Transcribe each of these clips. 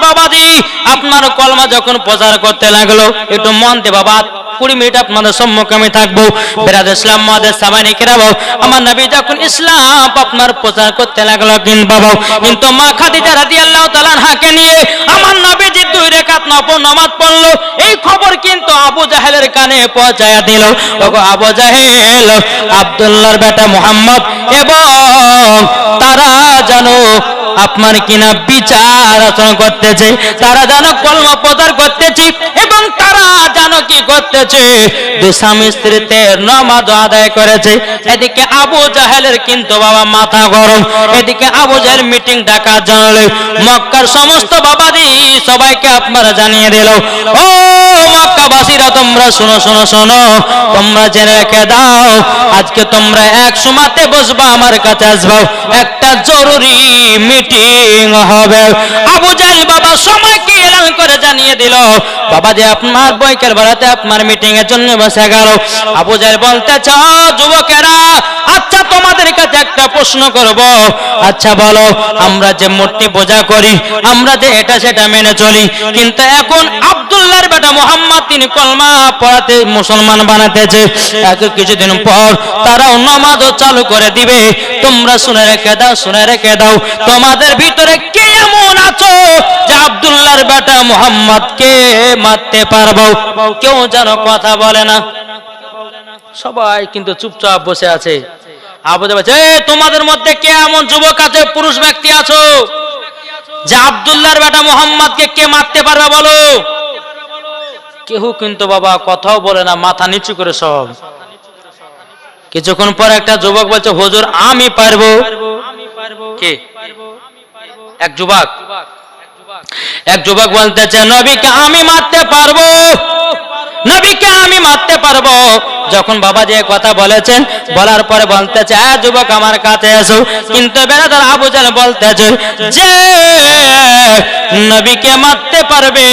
বাবাজি আপনার কলমা যখন প্রচার করতে লাগল একটু মন দে বাবা। কুড়ি মিনিট আপনাদের সম্মুখে আমি থাকব। বেরাদ ইসলাম মহাদের সাবানি কেরাবো আমার নবী যখন ইসলাম আপনার প্রচার করতে লাগল কিন বাবা কিন্তু মা খাদিজা রাদিয়াল্লাহু তাআলা হাকে নিয়ে আমার নবীজি দুই রেখাত নফল নামাজ পড়ল। এই খবর কিন্তু আবু জাহেলের কানে পৌঁছায়া দিল। আবু জাহেল, আব্দুল্লাহর বেটা মোহাম্মদ, এবং তারা জানো আপনার কিনা বিচার আচরণ করতেছে, তারা যেন কলম প্রচার করতেছে, এবং তারা জানো কি করতেছে যে স্বামী স্ত্রীতে নামাজ আদায় করেছে। এদিকে আবু জাহেলের কিন্তু বাবা মাথা গরম। এদিকে আবু জাহেল মিটিং ডাকা জানালে, মক্কার সমস্ত বাবাদি সবাইকে আপনারা জানিয়ে দিল, ও মক্কাবাসীরা, তোমরা শোনো শোনো শোনো, তোমরা জেনে রেখে দাও, আজকে তোমরা এক সমাতে বসবা, আমার কাছে একটা জরুরি মিটিং হবে। আবু জাহেল বাবা সময়কে এলান করে জানিয়ে দিল বাবা যে আপনার বইকের বেড়াতে আপনার মিটিং এর জন্য বসে গেল। আবু জাহেল বলতে চাও যুবকেরা আচ্ছা তোমাদের কাছে একটা প্রশ্ন করব। আচ্ছা বলো, আমরা যে মূর্তি পূজা করি, আমরা যে এটা সেটা মেনে চলি। কিন্তু এখন আব্দুল্লাহর বেটা মোহাম্মদ, তিনি কলমা পড়াতে মুসলমান বানাতেছে। কিছুদিন পর তারাও নামাজও চালু করে দিবে। তোমরা শুনে রেখে দাও, শুনে রেখে দাও, তোমাদের ভিতরে কে এমন আছো? যে আব্দুল্লাহর বেটা মোহাম্মদকে মারতে পারব। কেউ যেন কথা বলে না। সবাই কিন্তু চুপচাপ বসে আছে। আবু তোমাদের মধ্যে কে এমন যুবক আছে পুরুষ ব্যক্তি আছো? যে আব্দুল্লাহর বেটা মোহাম্মদকে কে মারতে পারবে বলো? কেউ কিন্তু বাবা কথাও বলে না মাথা নিচু করে সব। কিছুক্ষণ পর একটা যুবক বলছে হুজুর আমি পারব। কে? এক যুবক। এক যুবক বলতেছে নবীকে আমি মারতে পারব? নবীকে আমি মারতে পারব। যখন বাবা যে কথা বলেছেন, বলার পরে বলতেছে হ্যাঁ যুবক আমার কাছে এসো। কিন্তু বেড়াদার আবু জান বলতেছে, যে নবীকে মারতে পারবে,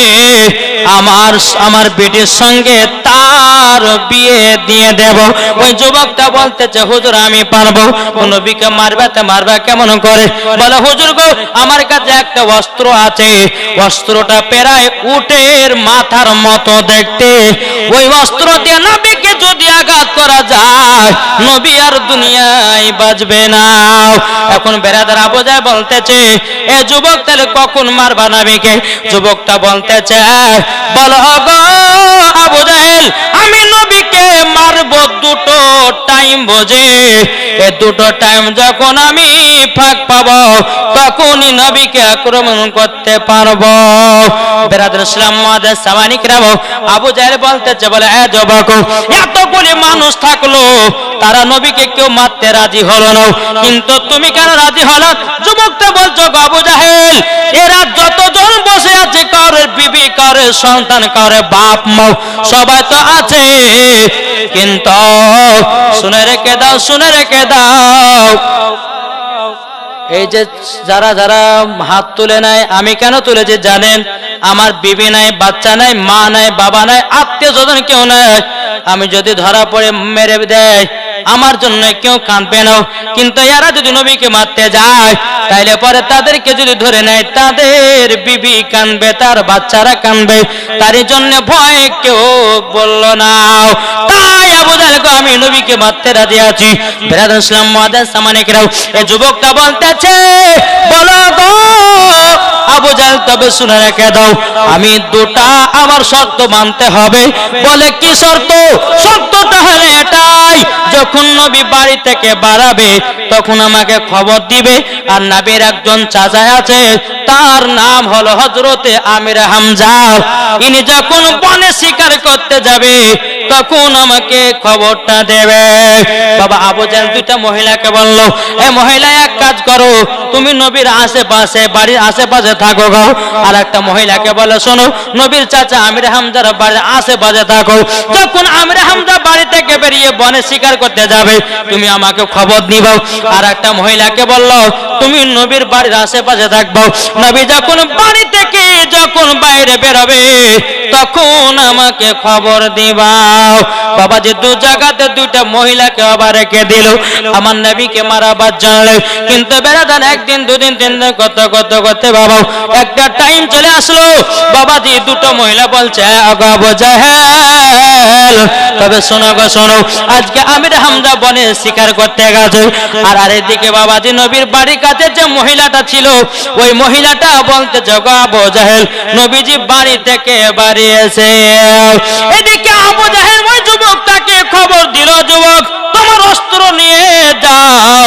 আমার আমার বেটির সঙ্গে তার বিয়ে দিয়ে দেব। ওই যুবকটা বলতেছে, হুজুর, আমি পারব। নবীকে মারবে তা মারবে কেমন করে? বলে, হুজুর গো, আমার কাছে একটা অস্ত্র আছে। অস্ত্রটা পেরায় উটের মাথার মতো দেখতে। ওই অস্ত্র দিয়ে নবীকে যদি আঘাত করা যায়, নবী আর দুনিয়ায় বাজবে না। এখন বেড়াদার বোঝায় বলতেছে, এ যুবক, তাহলে কখন মারবা কে যুবকটা বলতেছে, বলো গো আবু জাহেল, আমি নবীকে মারবো দুটো টাইম বোঝে? এ দুটো টাইম যখন আমি ফাঁক পাবো, তখনই নবীকে আক্রমণ করতে পারব। বেরাদুল ইসলাম মাদের সামানিক রাবো আবু জাহেল বলতেছে, বলে, এ যুবক, এতগুলি মানুষ থাকল তারা নবীকে কেউ মারতে রাজি হলো না। কিন্তু তুমি কেন রাজি হলো? যুবকটা বলছো আবু জাহেল, এরা যতজন বসে আছে, কারোর বিবি, কারোর সন্তান, কারোর বাপ, মা, সবাই তো আছে। কিন্তু শুনে রেখে দাও, শুনে রেখে দাও। এই যে যারা যারা হাত তুলে নেয়, আমি কেন তুলেছি জানেন? আমার বিবি নাই, বাচ্চা নাই, মা নাই, বাবা নাই, আত্মীয় স্বজন কেউ নাই। আমি যদি ধরা পড়ে, মেরে দেয় আমার জন্য কেউ কাঁদবে না। কিন্তু এরা যদি নবীকে মারতে যায় তাইলে পরে তাদেরকে যদি ধরে নেয় তাদের বিবি কাঁদবে তার বাচ্চারা কাঁদবে। তার জন্য ভয় কেউ বলল না। তাই আবু জাহেল গো, আমি নবীকে মারতে রাজি আছি। বেরাদ ইসলাম মাদার সামানিকরাও এই যুবকটা বলতেছে বলো গো আবু জাহেল তবে শুনে রেখে দাও, আমি দুটা আমার শর্ত মানতে হবে। বলে কি শর্ত? শর্তটা হলো এটাই, যখন নবী বাড়ি থেকে বাড়াবে, তখন আমাকে খবর দিবে। আর নাবির একজন চাচা আছে, তার নাম হলো হজরতে আমির হামজা। ইনি যখন বনে শিকার করতে যাবে তখন আমাকে খবরটা দেবে। বাবা আবু জাহেল দুইটা মহিলাকে বলল, এ মহিলা, এক কাজ করো। তুমি নবীর আশেপাশে, বাড়ির আশেপাশে থাকো গো। আর একটা মহিলাকে বলে শোনো, নবীর চাচা আমির হামজার বাড়ির আশেপাশে থাকো। যখন আমির হামজা বাড়ি থেকে বেরিয়ে বনে শিকার করতে যাবে, তুমি আমাকে খবর নিবাও আর একটা মহিলাকে বলল তুমি নবীর বাড়ির আশেপাশে থাকব। নবী যখন বাড়ি থেকে যখন বাইরে বেরোবে, তখন আমাকে খবর দিবাও বাবা যে দু জায়গাতে দুইটা মহিলাকে আবার রেখে দিল। আমার নবীকে মারাবার জানলে কিন্তু বেড়াদান একদিন, দুদিন, তিন দিন, কত কত, করতে বাবা, একটা টাইম চলে আসলো। বাবাজি দুটো মহিলা বলছে তবে শোনো গো, শোনো, আজকে আমির হামজা বনে শিকার করতে গেছে। আর আরেকদিকে বাবাজি নবীর বাড়ি কাছে যে মহিলাটা ছিল, ওই মহিলাটা বলতে জগা জাহেল, নবীজি বাড়ি থেকে বাড়ি এসে এদিকে আবু জাহেল ওই যুবকটাকে খবর দিল, যুবক, তোমার অস্ত্র নিয়ে যাও,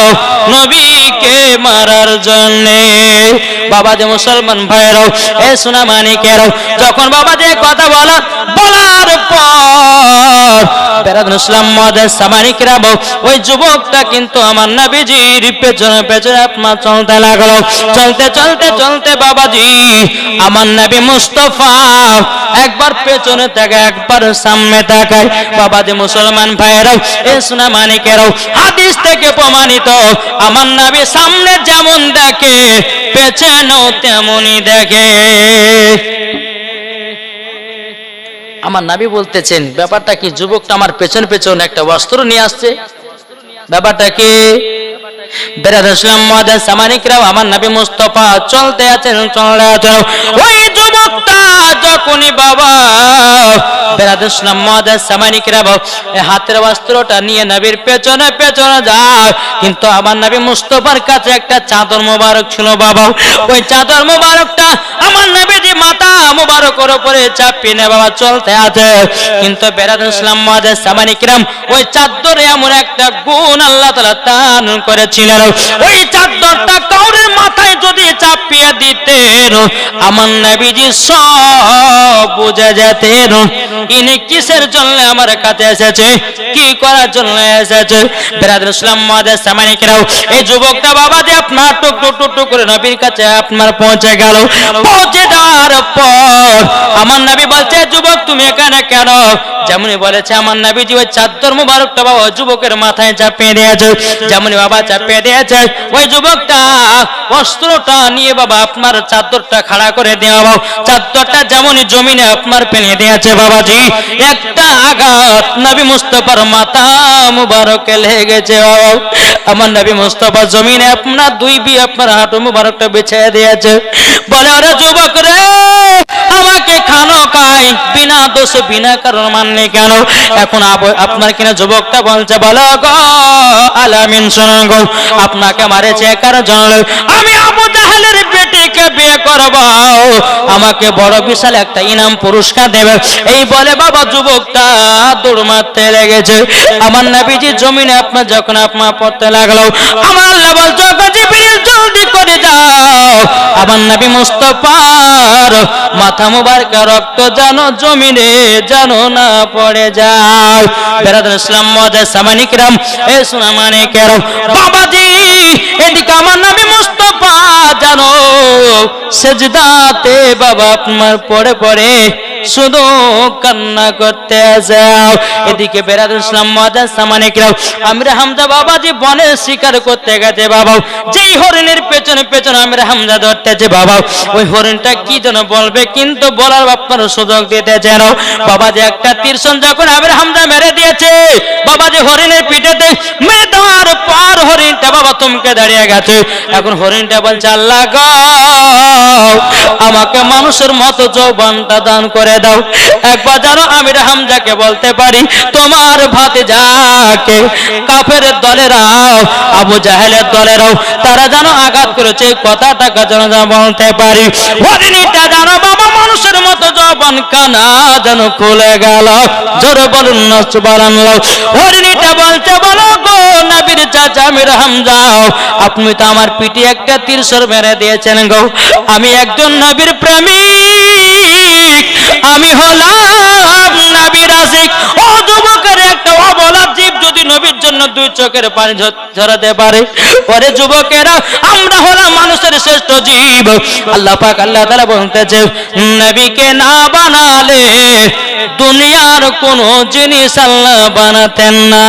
নবীকে মারার জন্যে। বাবা যে মুসলমান ভাইরাও এ সোনা মানিকেরাও। যখন বাবা যে কথা বলা, বলার পর ওই যুবকটা কিন্তু আমার চলতে লাগল। চলতে চলতে চলতে বাবাজি মুস্তফা একবার পেছনে একবার সামনে বাবাজি মুসলমান ভাইয়েরাও এ মানিকেরাও হাদিস থেকে প্রমাণিত, আমার নবী সামনে যেমন দেখে, পেছনেও তেমনই দেখে। আমার নাবি বলতেছেন, ব্যাপারটা কি যুবকটা আমার পেছন পেছন একটা অস্ত্র নিয়ে আসছে। ব্যাপারটা কি? আমার নাবি মুস্তফা, চলতে আছেন চলতে আছেন। ওই যুবকটা যখনই বাবা বেরাদ ইসলাম মহাদাস সামানিকরাও হাতের বস্ত্রটা নিয়ে নবীর পেছনে পেছনে যায়। কিন্তু আমার নবী মুস্তফার কাছে একটা চাদর মোবারক ছিল বাবা। ওই চাদর মোবারকটা আমার নবীজি মাথা মোবারকের উপরে চাপিয়ে নে বাবা, চলতে আছে। কিন্তু বেরাদ ইসলাম মহাদাস সামানিকরাম ওই চাদরে এমন একটা গুণ আল্লাহ তাআলা দান করেছিলেন। ওই চাদরটা কাউরের মাথায় যদি চাপিয়ে দিতেন, আমার নবীজি বুঝে ইনি কিসের জন্য আমার কাছে এসেছে? কি করার জন্য এসেছে? যুবক, তুমি বলেছে, আমার ওই বাবা যুবকের মাথায় চাপিয়ে দিয়েছে। বাবা চাপিয়ে দিয়েছে, ওই যুবকটা অস্ত্রটা নিয়ে বাবা আপনার চাদরটা খাড়া করে দেওয়া চাদরটা যেমনই জমিনে আপনার ফেলে দিয়েছে বাবাজি, একটা আঘাত নবী মুস্তফার মাথা মুবারকে লেগেছে আমার নবী মুস্তফা জমিনে আপনার দুই বি আপনার হাঁটু মুবারকটা বিছিয়ে দিয়েছে। বলে ওরে যুবক রে, আমাকে খানো খাই বিনা দোষে, বিনা কারণ মাননি কেন? এখন আপনার কিনা যুবকটা বলছে, বলো গো আলামিন, শোনো গো, আপনাকে মারেছে কারণ জানলো আমি আবু জাহেলের বেটিকে বিয়ে করব। আমাকে বড় বিশাল একটা ইনাম পুরস্কার দেবে। এই বলে বাবা যুবকটা দৌড় মারতে লেগেছে। আমার নবীজি জমিনে আপনার যখন আপনার পড়তে লাগল, আমার আল্লাহ বলছো জলদি করে যাও। আমার নবী মুস্তফার মাথা মুবারক, রক্ত যেন জমিনে যেন না পড়ে যায়। বেরাদ ইসলাম মজা সামানিকরাম এ সোনা মানিকেরাম বাবাজি, এদিকে আমার নবী মুস্তফা জানো সেজদাতে বাবা আপনার পরে পড়ে শুধু কান্না করতে যাও। এদিকে বেরাদ ইসলাম মজা সামানিকরাও আমরা হামজা বাবাজি বনে শিকার করতে গেছে বাবা যেই হরিণের পেছনে পেছনে আমরা হামজা ধরতেছে বাবা ওই হরিণটা কি যেন বলবে, কিন্তু বলার বাপ্পার সুযোগ দিতে যেন বাবা যে একটা তীর্ষণ যখন আমরা হামজা মেরে দিয়েছে বাবা যে হরিণের পিঠেতে মেরে দেওয়ার পর হরিণটা বাবা তুমকে দাঁড়িয়ে গেছে। এখন হরিণটা বলছে, আল্লাহ আমাকে মানুষের মতো যৌবনটা দান করে দাও। একবার জানো আমির হামজাকে বলতে পারি, তোমার ভাতে যাকে কাফের দলেরাও আবু জাহেলের দলেরাও তারা যেন আঘাত করেছে এই কথাটাকে যেন বলতে পারি। হরিণীটা জানো বাবা মানুষের মতো যৌবন কানা যেন খুলে গেল। জোরে বলুন না সুবহানাল্লাহ হরিণীটা বলতে বলো গো নবীর চাচা আমির হামজাও আপনি তো আমার পিঠে একটা তীরসর মেরে দিয়েছেন গো। আমি একজন নবীর প্রেমিক আমি হলাম নবীর আশিক ও যুবকের একটা অবলা জীব যদি নবীর জন্য দুই চোখের পানি ঝরাতে পারে, পরে যুবকেরা, আমরা হলাম মানুষের শ্রেষ্ঠ জীব। আল্লাহ পাক, আল্লাহ তাআলা বলতেছে, নবীকে না বানালে দুনিয়ার কোন জিনিস আল্লাহ বানাতেন না।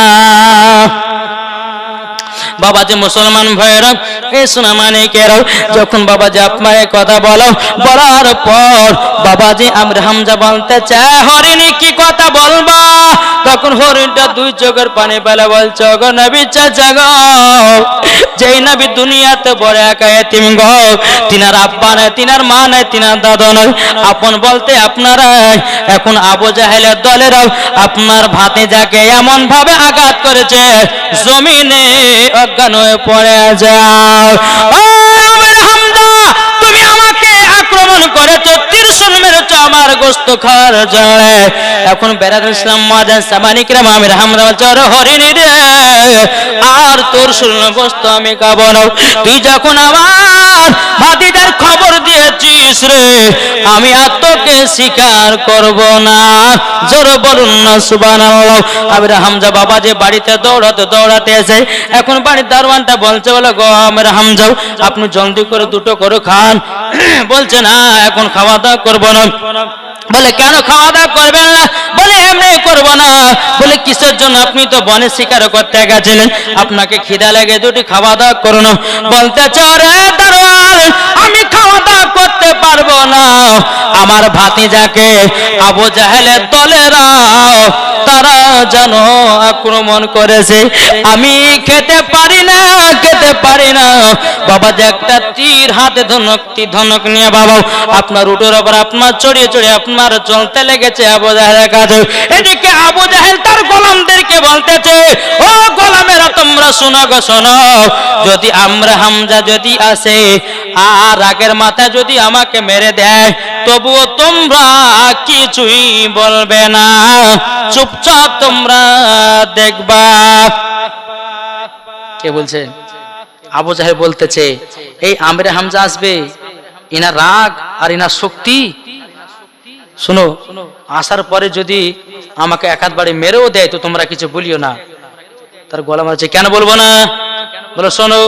বাবাজি মুসলমান ভাইরা এই সোনা মানিকেরাও যখন বাবাজি আপনার এই কথা বলো বলার পর বাবাজি আমরা হামজা বলতে চায় হরিণী, কি কথা বলবা? তখন হরিণটা দুই চোখের পানি পেলে বলছে গো নবী চাচা গো যেই নবী দুনিয়াতে বড় একা এতিম গো। তিনার আব্বা নাই, তিনার মা নাই, তিনার দাদা নয় আপন বলতে আপনারা এখন আবু জাহেলের দলেরাও আপনার ভাতে যাকে এমন ভাবে আঘাত করেছে, জমিনে অজ্ঞান হয়ে পড়ে যাও। আমার গোস্ত খাওয়ার জন্য এখন বেড়াত ইসলাম মাদান সামানিকরা আমির হামজা বলছে "ওরে হরিণী রে আর তোর শূন্য গোস্ত আমি খাব না। তুই যখন আমার ভাতিটার খবর দিয়েছিস রে, আমি আর তোকে স্বীকার করব না। জোর বলুন না সুবান আমির হামজা বাবা যে বাড়িতে দৌড়াতে দৌড়াতে এসে এখন বাড়ির দারোয়ানটা বলছে, বলে, গো আমির হামজাও আপনি জলদি করে দুটো করে খান। বলছে, না, এখন খাওয়া দাওয়া করব না। বলে, কেন খাওয়া দাওয়া করবেন না? বলে, এমনি করব না। বলে, কিসের জন্য? আপনি তো বনে শিকার করতে গেছিলেন। আপনাকে খিদা লাগে দুটি খাওয়া দাওয়া করুন। বলতে চরে দারোয়ান পারব না। আমার ভাতিজাকে আবু জাহেলের দলেরাও তারা যেন আক্রমণ করেছে। আমি খেতে পারি না, খেতে পারি না। বাবা যে একটা তীর হাতে ধনক, তীর ধনক নিয়ে বাবা, আপনার উটোর ওপর, আপনার চড়িয়ে চড়িয়ে, আপনার চলতে লেগেছে আবু জাহেলের কাছে। এদিকে আবু জাহেল তার গোলামদেরকে বলতেছে, ও গোলামেরা, তোমরা শোনো গো, শোনো। যদি আমরা হামজা যদি আসে আর আগের মাথা যদি আমাকে মেরে দেয়, তবুও তোমরা কিছুই বলবে না। চুপচাপ তোমরা দেখবা। কে বলছে? আবু জাহেল বলতেছে, এই আমরে হামজা আসবে। ইনার রাগ আর ইনার শক্তি শুনো, আসার পরে যদি আমাকে এক হাত বাড়ি মেরেও দেয়, তো তোমরা কিছু বলিও না। তার গলা মারছে, কেন বলব না? বলো, শোনো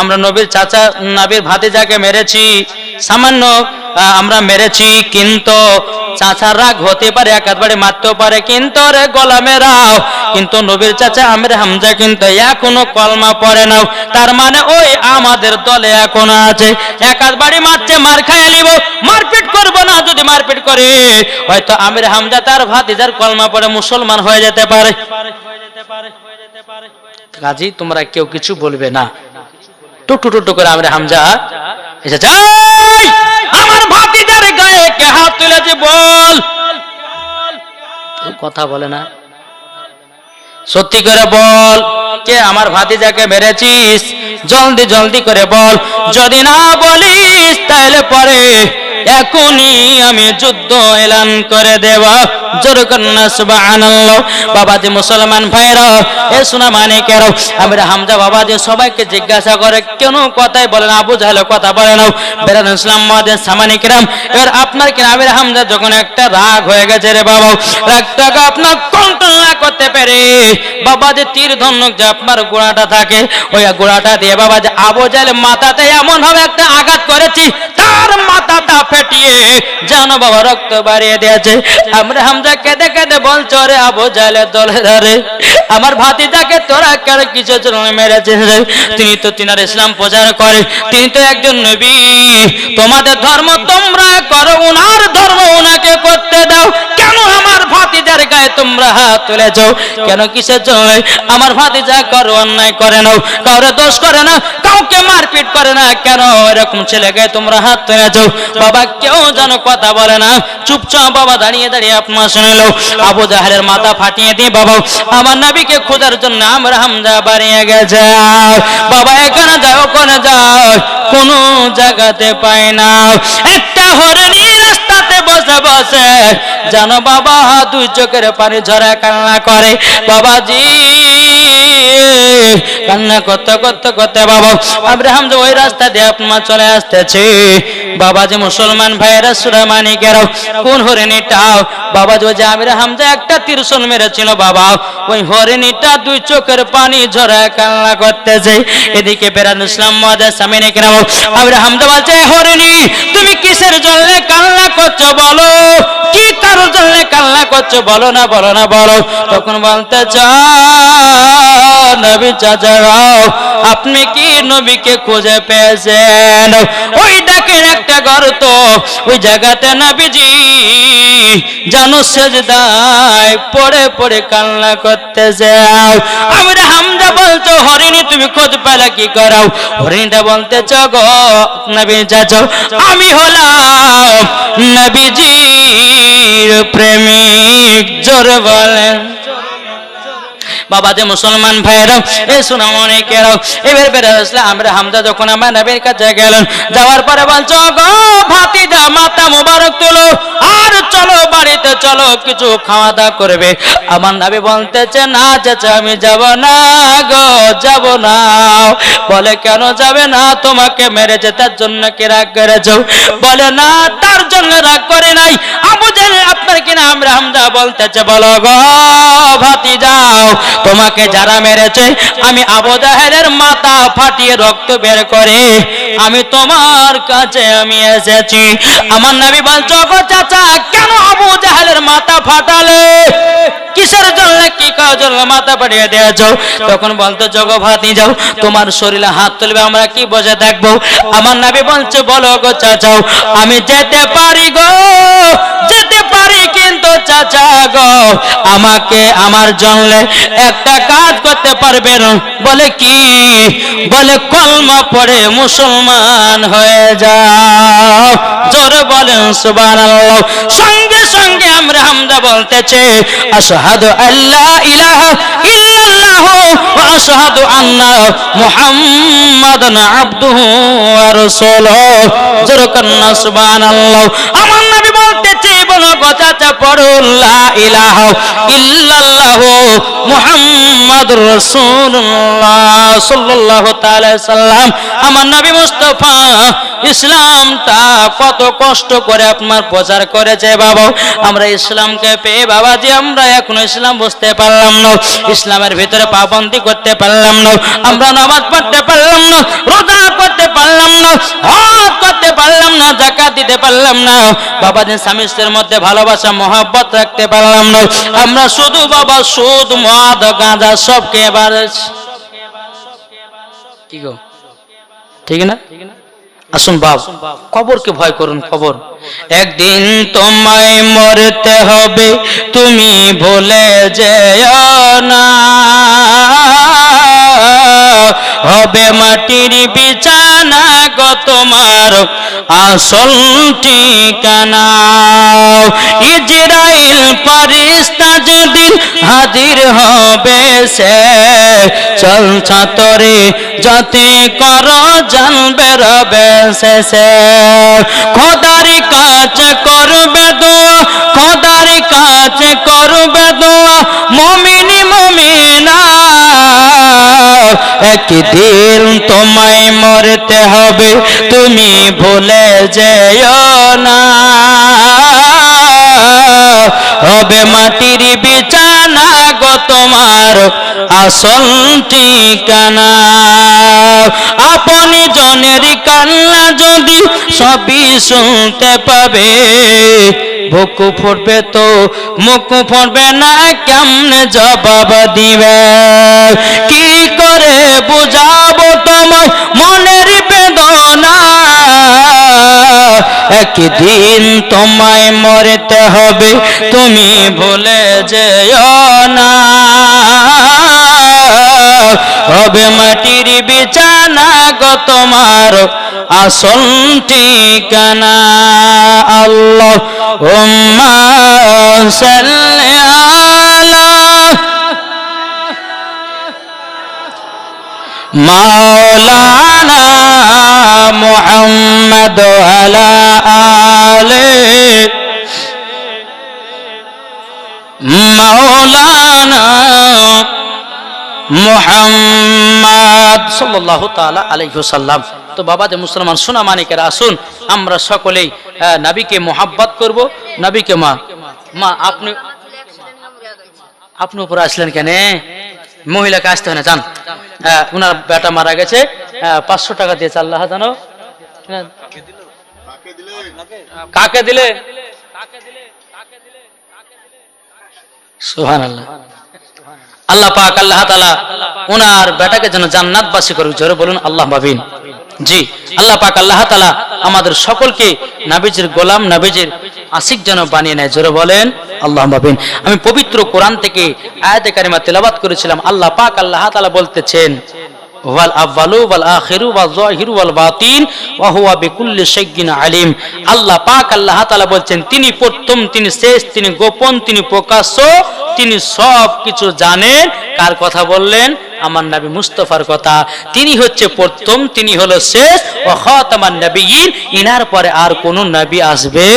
আমরা নবীর চাচা নবীর ভাতে যাকে মেরেছি। সামান্য আমরা মেরেছি কিন্তু চাচার রাগ হতে পারে একাধবারে মারতেও পারে কিন্তু রে গোলামেরাও কিন্তু নবীর চাচা আমের হামজা কিন্তু এখনও কলমা পড়ে নাও। তার মানে ওই আমাদের দলে এখনও আছে। একাধবারে মারছে মার খাইয়ে নিব মারপিট করব না যদি মারপিট করে হয়তো আমির হামজা তার ভাতিজার কলমা পড়ে মুসলমান হয়ে যেতে পারে। কাজী তোমরা কেউ কিছু বলবে না। টুকটু টুটু করে আমরা হামজা এসে যাই। আমার ভাতিজার গায়ে কে হাত তুলেছে বল। কথা বলে না। সত্যি করে বল, কে আমার ভাতিজাকে মেরেছিস? জলদি জলদি করে বল। যদি না বলিস, তাহলে পরে এখনই আমি যুদ্ধ এলান করে দেব। জোর সুবহানাল্লাহ। বাবাজি মুসলমান ভাইরা এ শোনা মানে কেন আমরা হামজা বাবাজি সবাইকে জিজ্ঞাসা করে, কেন কথাই বলেন আবু জাহেল কথা বলে নাও বেরান ইসলাম মাদের সামানি কিরাম। এবার আপনার কিনা আমির হামজা যখন একটা রাগ হয়ে গেছে রে বাবা রাগটাকে আপনার কন্ট্রোল না করতে পেরে? বাবা যে তীর ধনুক যে আপনার গোড়াটা থাকে, ওই গোড়াটা দিয়ে বাবা যে আবু জাহেল মাথাতে এমন ভাবে একটা আঘাত করেছি, তার মাথাটা ফেটিয়ে জানো বাবা, রক্ত বাড়িয়ে দিয়েছে। আমরা হামজা কেঁদে কেঁদে বলছো রে আবু জাহেলের দলে ধরে। আমার ভাতিজাকে তোরা কেন কিছু মেরেছে তিনি তো তিনার ইসলাম প্রচার করে, তিনি তো একজন নবী। তোমাদের ধর্ম তোমরা করো, উনার ধর্ম উনাকে করতে দাও। কেন আমার ভাতিজার গায়ে তোমরা হাত তুলে যাও কেন কিসের জন্য আমার ভাতিজা করো অন্যায় করে নাও কাউরে দোষ করে না কাউকে মারপিট করে না, কেন এরকম ছেলে গায়ে তোমরা হাত তুলে যাও বাবা কেউ যেন কথা বলে না। চুপচাপ বাবা দাঁড়িয়ে দাঁড়িয়ে আপনার শুনিল আবু জাহেলের মাথা ফাটিয়ে দিয়ে বাবা, আমার নবীকে খোঁজার জন্য আমরা হামজা বাড়িয়ে গেছে। বাবা, এখানে যাও, ওখানে যাও। কোন জায়গাতে পাই না। একটা হরে রাস্তাতে বসে বসে। জানো বাবা, দুই চোখের পানি ঝরা কান্না করে। বাবাজি, কান্না করতে করতে করতে বাবা, আব্রাহাম যে ওই রাস্তা দিয়ে আপনার চলে আসতেছে। বাবা মুসলমান ভাইয়েরা সুরামানি গেরাও কোন হরিণীটাও বাবা যে আমির হামজা একটা তীর্ষণ মেরেছিল বাবা, ওই হরিণীটা দুই চোখের পানি ঝরা কান্না করতেছে। এদিকে বেরান ইসলাম মহাদাস সামিনে কেরাম আমির হামজা বলছে, "এ হরিণী, তুমি কিসের জন্য কান্না করছ বলো, কি কারোর জন্য কান্না করছ? বলো না বলো না, বলো। তখন বলতে চাও, নবী চাচারাও আপনি কি নবীকে খুঁজে পেয়েছেন? ওই ডাকের একটা ঘর তো ওই জায়গাতে নবীজি জানো সেজদায় পড়ে পড়ে কান্না করতে যাও আমরা হামজা বলছো, হরিণী, তুমি খোঁজ পেলে কি করাও? হরিণীটা বলতে গো নবী চাচো আমি হলাম নবীজির প্রেমিক জোর বলেন। বাবা যে মুসলমান ভাইরাও এই সুনাম অনেকেরাও এবার বেড়ে আসলে আমরা হামজা যখন আমার নবীর কাছে গেলেন যাওয়ার পরে বলছো গো ভাতিজা মাথা মোবারক তুলো, আর চলো বাড়িতে, চলো কিছু খাওয়া দাওয়া করবে। আমার নবী বলতেছে, না চাচা, আমি যাব না গো, যাব না। বলে, কেন যাবে না? তোমাকে মেরেছে, তার জন্য কি রাগ করেছ? বলে, না, তার জন্য রাগ করে নাই। আবু জাহেল, আপনার কিনা আমরা হামজা বলতেছে, বলো গো ভাতি যাও তোমাকে যারা মেরেছে, আমি আবু জাহেলের মাথা ফাটিয়ে রক্ত বের করে, আমি তোমার কাছে আমি এসেছি। আমার নবী বলছো গো চাচা, কেন আবু জাহেলের মাথা ফাটালে? কিসের জন্য কি কাজ জন্য মাথা পাঠিয়ে দিয়েছ? তখন বলতো, জগ ভাতি, যাও, তোমার শরীরে হাত তুলবে, আমরা কি বসে থাকব? আমার নাবি বলছে, বলো গো চাচাও আমি যেতে পারি গো, যেতে পারি কিন্তু চাচা গো, আমাকে আমার জন্য একটা কাজ করতে পারবেন বলে কি? বলে, কলমা পড়ে মুসলমান হয়ে যাও। জোরে বলেন, সুবহানাল্লাহ। সঙ্গে সঙ্গে আমরা হামদা বলতেছে, আশহাদু আল্লা ইলাহা ইল্লাল্লাহ ওয়া আশহাদু আন্না মুহাম্মাদান আবদুহু ওয়া রাসূলুহু। জোরে কান্না সুবহানাল্লাহ। আমার নবী বলতেছে বলো কথাটা পড়ো, লা ইলাহা ইল্লাল্লাহ মুহাম্মাদুর রাসূলুল্লাহ সাল্লাল্লাহু তাআলা সাল্লাম। আমার নবী মুস্তাফা ইসলামটা কত কষ্ট করে আপনার প্রচার করেছে বাবা। আমরা ইসলামকে পেয়ে বাবা যে আমরা এখনও ইসলাম বুঝতে পারলাম না। ইসলামের ভিতরে পাবন্দি করতে পারলাম না। আমরা নামাজ পড়তে পারলাম না, রোজা করতে পারলাম না, হজ করতে পারলাম না জাকাত দিতে পারলাম না। বাবা যে স্বামী স্ত্রীর মধ্যে ভালোবাসা, মহাব্বত রাখতে পারলাম না। আমরা শুধু বাবা, সুদ, মদ, গাঁজা সবকে এবার কি গো? ঠিক না? আসুন বাপ, কবরকে ভয় করুন, কবর। একদিন তোমায় মরতে হবে, তুমি ভুলে যেও না। হবে মাটির বিছানা তোমার আসল ঠিকানা। ইজরাইল পারিস্তা যেদিন হাজির হবে, সে চল ছাতরে যাতে কর জানবে রবে শেষে খোদারি কাছে করবে দোয়া, খোদারি কাছে করবে দোয়া, মমিনি একদিন তোমায় মরতে হবে তুমি ভুলে যেও না। হবে মাটির বিছানা গো তোমার আসল ঠিকানা আপনি জনের কান্না যদি সবই শুনতে পাবে, বুকু ফুটবে তো মুখ ফুটবে না, কেমনে জবাব দিবে? কি করে বুঝাবো তোমায় মনের বেদনা? একদিন তোমায় মরতে হবে, তুমি ভুলে যেও না। হবে মাটির বিছানা গো তোমার আসল ঠিকানা। আল্লাহ উম্মা মুহাম্মদ আলা আলে মাওলানা মুহাম্মদ সাল্লাল্লাহু তাআলা আলাইহি ওয়াসাল্লাম। তো বাবা যে মুসলমান, সোনা মানিকেরা আসুন, আমরা সকলেই নবীকে মোহাব্বত করব। নবীকে মা মা, আপনি আপনি উপরে আসলেন কেন? মহিলাকে আসতে হয় না, যান। উনার বেটা মারা গেছে। হ্যাঁ, পাঁচশো টাকা দিয়েছে আল্লাহ জানো? হ্যাঁ। কাকে দিলে? সুহান আল্লাহ আল্লাহ পাক আল্লাহ তালা ওনার বেটাকে যেন করুক। জোরে বলুন আল্লাহ জি আল্লাহ পাক আল্লাহ তালা আমাদের সকলকে নাবিজের গোলাম নাবিজের আশিক যেন বানিয়ে নেয়। জোরে বলেন আল্লাহ ভাবিন আমি পবিত্র কোরআন থেকে আয়াতে কারিমা তেলাবাত করেছিলাম। আল্লাহ পাক আল্লাহ তালা বলতেছেন ওয়াল আউয়ালু ওয়াল আখিরু, ওয়াল বাতিন আল্লাহ পাক আল্লাহ তাআলা বলছেন, তিনি প্রথম, তিনি শেষ, তিনি গোপন, তিনি প্রকাশ্য, তিনি সব কিছু জানেন। কার কথা বললেন? আমার নবী মুস্তফার কথা। তিনি হচ্ছে প্রথম, তিনি হলো শেষ। ও খাতামান নবীন ইনার পরে আর কোন নবী আসবে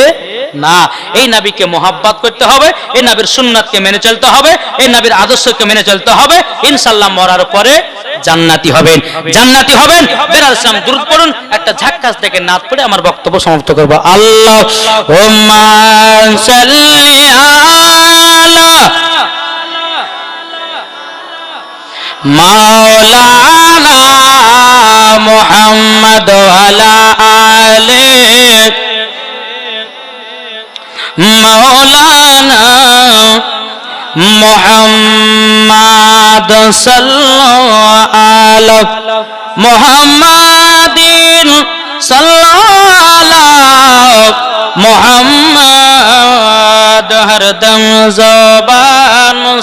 না। এই নবীকে মোহাব্বত করতে হবে, এই নবীর সুন্নাতকে মেনে চলতে হবে, এই নবীর আদর্শকে মেনে চলতে হবে। ইনশাল্লাহ মরার পরে জান্নাতি হবেন। জান্নাতি হবেন। বেলাল ইসলাম দূর করুন একটা ঝাক্কাস থেকে নাত পড়ে আমার বক্তব্য সমাপ্ত করব। আল্লাহ আলা মাওলানা মুহাম্মদ আলা আলে মোহাম্মদ সাল্লাল্লাহু মোহাম্মদিন সাল্লাল্লাহু মোহাম্মদ হরদম জবান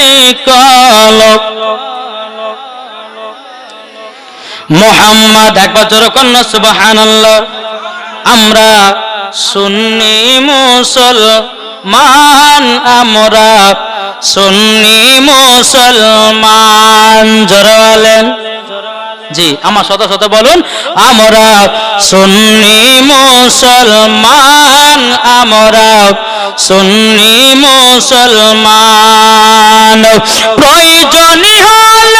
লিখল। মোহাম্মদ একবার জোর কন্যা সুবহানাল্লাহ। আমরা সুন্নি মুসলমান, আমরা সুন্নি মুসলমান। জোরে বলেন। জি, আমার শত শত বলুন। আমরা সুন্নি মুসলমান, আমরা সুন্নি মুসলমান। প্রয়োজনী হলে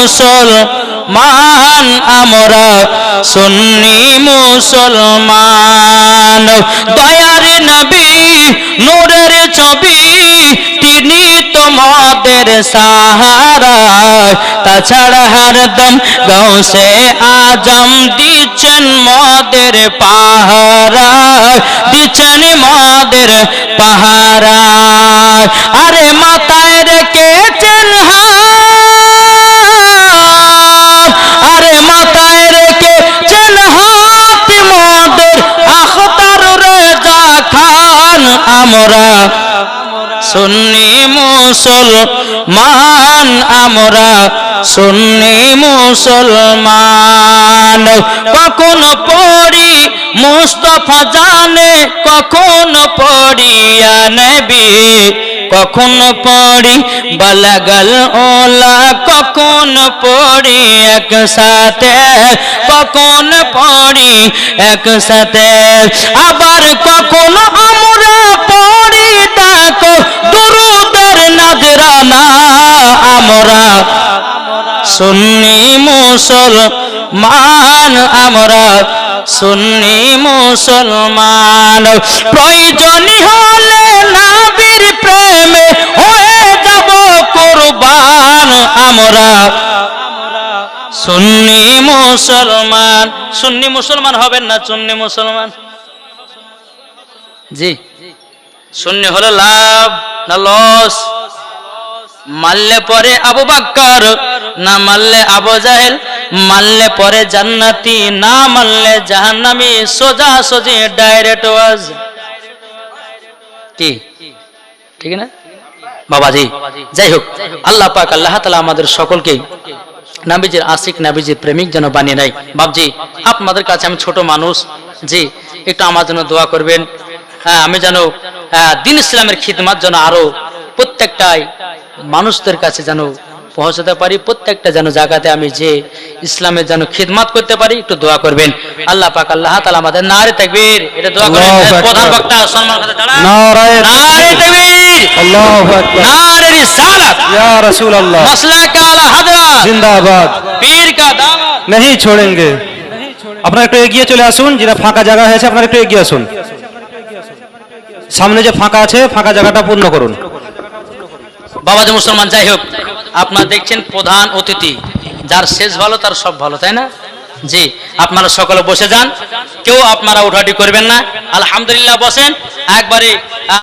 মুসলমান আমরা সুন্নি মুসলমান। দয়ার নবী, নূরের ছবি, তিনি তোমাদের সাহারা। তাছাড়া হরদম গৌসে আজম, দিচ্ছেন মদের পাহারা। দিচ্ছেন মদের পাহারা। আরে মাথায় আমরা সুন্নি মুসলমান, আমরা সুন্নি মুসলমান। কখন পড়ি মুস্তফা জানে, কখন পড়িয়া নবী? কখন পড়ি বালাগাল ওলা, কখন পড়ি একসাথে? কখন পড়ি একসাথে? আবার কখন পড়ি দেখো দুরুদের নজরানা, আমরা সুন্নি মুসলমান, আমরা সুন্নি মুসলমান। প্রয়োজনী হলে নাবির প্রেমে হয়ে যাব কোরবান, আমরা সুন্নি মুসলমান। সুন্নি মুসলমান হবেন না, সুন্নি মুসলমান? জি। শূন্য হলো লাভ, না লস। মারলে পরে আবু বাক্কর, না মারলে আবু জাহেল। মারলে পরে জান্নাতি, না মারলে জাহান্নামি। সোজা সোজি ডাইরেক্ট ওয়াজ। কি? ঠিক না? বাবাজি, যাই হোক, আল্লাহ পাক, আল্লাহ তালা আমাদের সকলকে নাবিজির আশিক, নাবিজির প্রেমিক যেন বানিয়ে নেয়। বাবজি আপনাদের কাছে আমি ছোট মানুষ, জি, একটু আমার জন্য দোয়া করবেন। আমি যেন হ্যাঁ, দিন ইসলামের খিদমাত যেন আরো প্রত্যেকটাই মানুষদের কাছে যেন পৌঁছাতে পারি প্রত্যেকটা যেন জায়গাতে আমি যে ইসলামের যেন খিদমাত করতে পারি একটু দোয়া করবেন আল্লাহ পাক আল্লাহ তালা আমাদের নারে তাকবীর এটা দোয়া করেন আল্লাহু আকবার। প্রধান বক্তা সম্মান খাতে দাঁড়ান নারায়ে নারে তাকবীর अल्लाहु अकबर नारे रिसालत या रसूल अल्लाह मसला का आला हजरत जिंदाबाद पीर का दामन नहीं छोड़ेंगे আপনারা একটু এগিয়ে চলে আসুন যেটা ফাঁকা জায়গা হয়েছে আপনারা একটু এগিয়ে আসুন সামনে যে ফাঁকা আছে, ফাঁকা জায়গাটা পূর্ণ করুন। বাবা যে মুসলমান, যাই হোক, আপনারা দেখছেন প্রধান অতিথি, যার শেষ ভালো, তার সব ভালো, তাই না? জি, আপনারা সকলে বসে যান। কেউ আপনারা উঠাটি করবেন না। আলহামদুলিল্লাহ বসেন। একবারে